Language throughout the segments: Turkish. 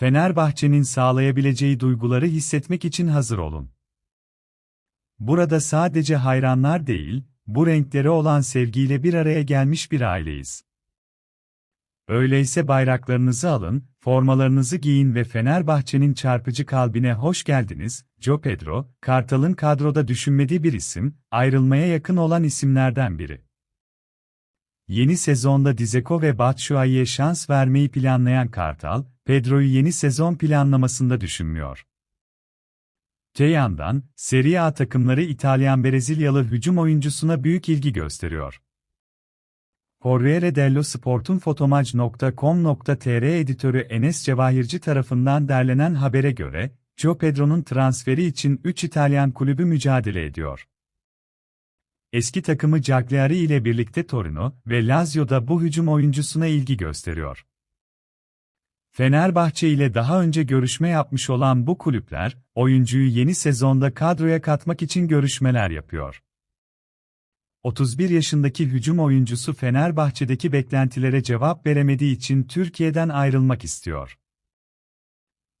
Fenerbahçe'nin sağlayabileceği duyguları hissetmek için hazır olun. Burada sadece hayranlar değil, bu renklere olan sevgiyle bir araya gelmiş bir aileyiz. Öyleyse bayraklarınızı alın, formalarınızı giyin ve Fenerbahçe'nin çarpıcı kalbine hoş geldiniz. Joe Pedro, Kartal'ın kadroda düşünmediği bir isim, ayrılmaya yakın olan isimlerden biri. Yeni sezonda Dzeko ve Batshuayi'ye şans vermeyi planlayan Kartal, Pedro'yu yeni sezon planlamasında düşünmüyor. Te yandan, Serie A takımları İtalyan-Brezilyalı hücum oyuncusuna büyük ilgi gösteriyor. Corriere dello Sport'un fotomaj.com.tr editörü Enes Cevahirci tarafından derlenen habere göre, Joe Pedro'nun transferi için 3 İtalyan kulübü mücadele ediyor. Eski takımı Cagliari ile birlikte Torino ve Lazio'da bu hücum oyuncusuna ilgi gösteriyor. Fenerbahçe ile daha önce görüşme yapmış olan bu kulüpler, oyuncuyu yeni sezonda kadroya katmak için görüşmeler yapıyor. 31 yaşındaki hücum oyuncusu Fenerbahçe'deki beklentilere cevap veremediği için Türkiye'den ayrılmak istiyor.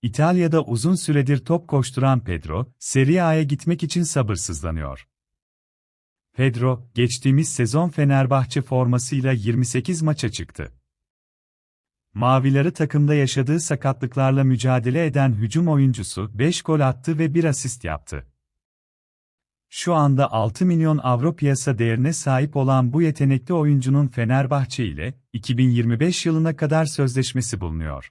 İtalya'da uzun süredir top koşturan Pedro, Serie A'ya gitmek için sabırsızlanıyor. Pedro, geçtiğimiz sezon Fenerbahçe formasıyla 28 maça çıktı. Mavileri takımda yaşadığı sakatlıklarla mücadele eden hücum oyuncusu 5 gol attı ve 1 asist yaptı. Şu anda 6 milyon avro piyasa değerine sahip olan bu yetenekli oyuncunun Fenerbahçe ile 2025 yılına kadar sözleşmesi bulunuyor.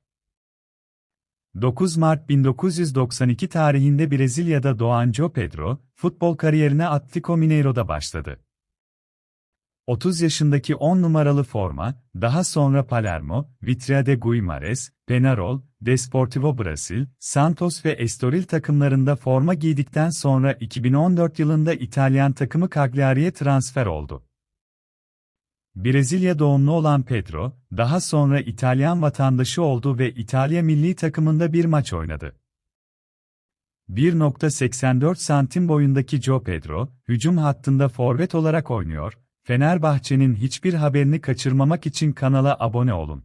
9 Mart 1992 tarihinde Brezilya'da doğan Joe Pedro, futbol kariyerine Atlético Mineiro'da başladı. 30 yaşındaki 10 numaralı forma, daha sonra Palermo, Vitria de Guimares, Penarol, Desportivo Brasil, Santos ve Estoril takımlarında forma giydikten sonra 2014 yılında İtalyan takımı Cagliari'ye transfer oldu. Brezilya doğumlu olan Pedro, daha sonra İtalyan vatandaşı oldu ve İtalya milli takımında bir maç oynadı. 1.84 santim boyundaki Joe Pedro, hücum hattında forvet olarak oynuyor, Fenerbahçe'nin hiçbir haberini kaçırmamak için kanala abone olun.